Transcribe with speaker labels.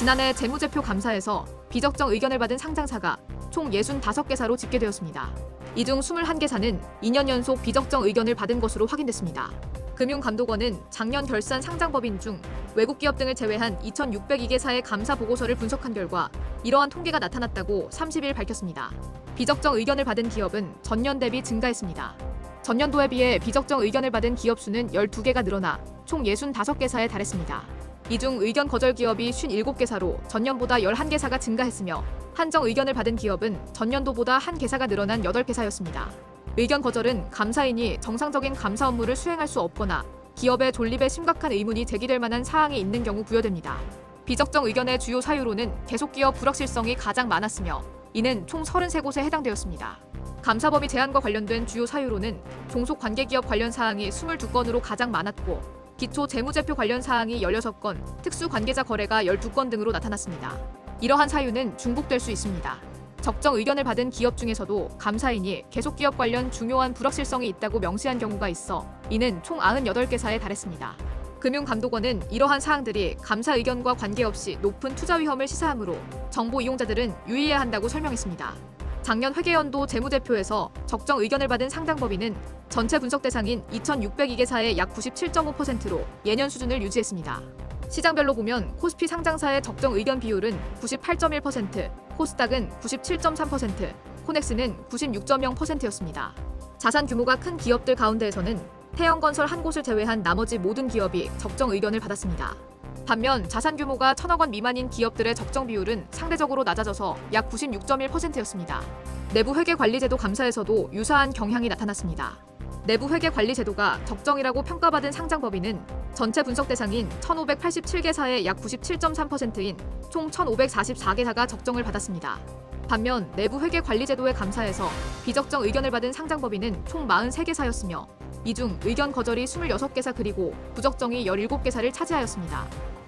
Speaker 1: 지난해 재무제표 감사에서 비적정 의견을 받은 상장사가 총 65개사로 집계되었습니다. 이 중 21개사는 2년 연속 비적정 의견을 받은 것으로 확인됐습니다. 금융감독원은 작년 결산 상장법인 중 외국 기업 등을 제외한 2,602개사의 감사 보고서를 분석한 결과 이러한 통계가 나타났다고 30일 밝혔습니다. 비적정 의견을 받은 기업은 전년 대비 증가했습니다. 전년도에 비해 비적정 의견을 받은 기업 수는 12개가 늘어나 총 65개사에 달했습니다. 이 중 의견 거절 기업이 57개사로 전년보다 11개사가 증가했으며 한정 의견을 받은 기업은 전년도보다 한 개사가 늘어난 8개사였습니다. 의견 거절은 감사인이 정상적인 감사 업무를 수행할 수 없거나 기업의 존립에 심각한 의문이 제기될 만한 사항이 있는 경우 부여됩니다. 비적정 의견의 주요 사유로는 계속 기업 불확실성이 가장 많았으며 이는 총 33곳에 해당되었습니다. 감사범위 제한과 관련된 주요 사유로는 종속 관계기업 관련 사항이 22건으로 가장 많았고 기초 재무제표 관련 사항이 16건, 특수 관계자 거래가 12건 등으로 나타났습니다. 이러한 사유는 중복될 수 있습니다. 적정 의견을 받은 기업 중에서도 감사인이 계속 기업 관련 중요한 불확실성이 있다고 명시한 경우가 있어 이는 총 98개사에 달했습니다. 금융감독원은 이러한 사항들이 감사 의견과 관계없이 높은 투자 위험을 시사하므로 정보 이용자들은 유의해야 한다고 설명했습니다. 작년 회계연도 재무제표에서 적정 의견을 받은 상당법인은 전체 분석 대상인 2,602개사의 약 97.5%로 예년 수준을 유지했습니다. 시장별로 보면 코스피 상장사의 적정 의견 비율은 98.1%, 코스닥은 97.3%, 코넥스는 96.0%였습니다. 자산 규모가 큰 기업들 가운데에서는 태영건설 한 곳을 제외한 나머지 모든 기업이 적정 의견을 받았습니다. 반면 자산 규모가 천억 원 미만인 기업들의 적정 비율은 상대적으로 낮아져서 약 96.1%였습니다. 내부 회계 관리 제도 감사에서도 유사한 경향이 나타났습니다. 내부 회계 관리 제도가 적정이라고 평가받은 상장 법인은 전체 분석 대상인 1,587개사의 약 97.3%인 총 1,544개사가 적정을 받았습니다. 반면 내부 회계 관리 제도의 감사에서 비적정 의견을 받은 상장 법인은 총 43개사였으며 이 중 의견 거절이 26개사 그리고 부적정이 17개사를 차지하였습니다.